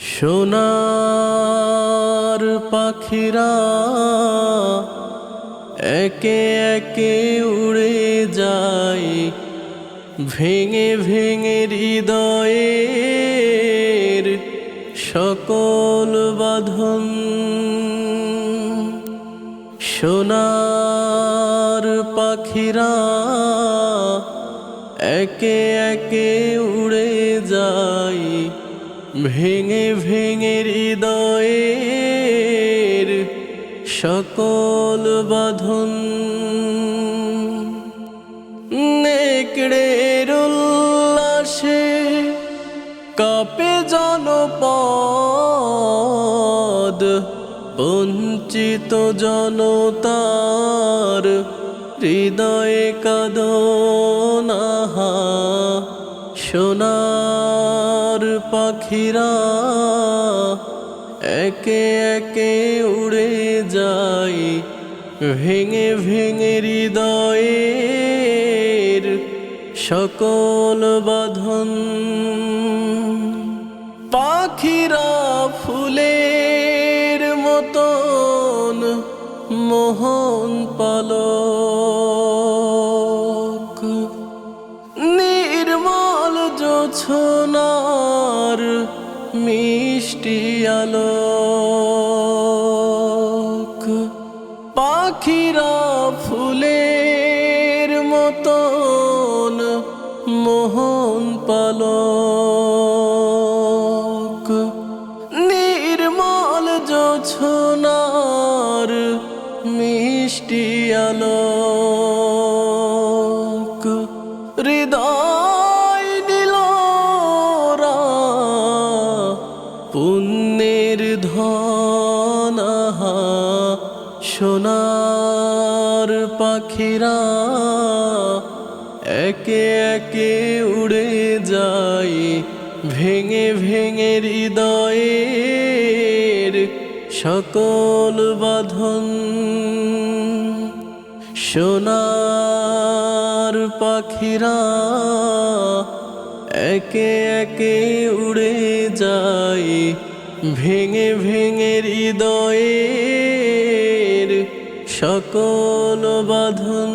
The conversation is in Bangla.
সোনার পাখিরা একে একে উড়ে যায়, ভেঙে ভেঙে হৃদয়ের সকল বাঁধন। সোনার পাখিরা একে একে উড়ে যায় ভেঙে ভেঙে হৃদয়ের সকল বাঁধন নেকড়ের উল্লাসে কাপে জনপদ বঞ্চিত জনতার হৃদয়ে কাদনাহা সোনার পাখিরা একে একে উড়ে যায়, ভেঙে ভেঙে হৃদয়ের সকল বাঁধন। পাখিরা ফুলের মতন মোহন পালক জোছনার মিষ্টি আলোক। পাখিরা ফুলের মতন মোহন পালক। নির্মল জোছনার মিষ্টি আলোক। ধনাহা সোনার পাখিরা একে একে উড়ে যায় ভেঙে ভেঙে হৃদয়ের সকল বাঁধন। সোনার পাখিরা একে একে উড়ে যায় ভেঙে ভেঙে হৃদয়ের সকল বাঁধন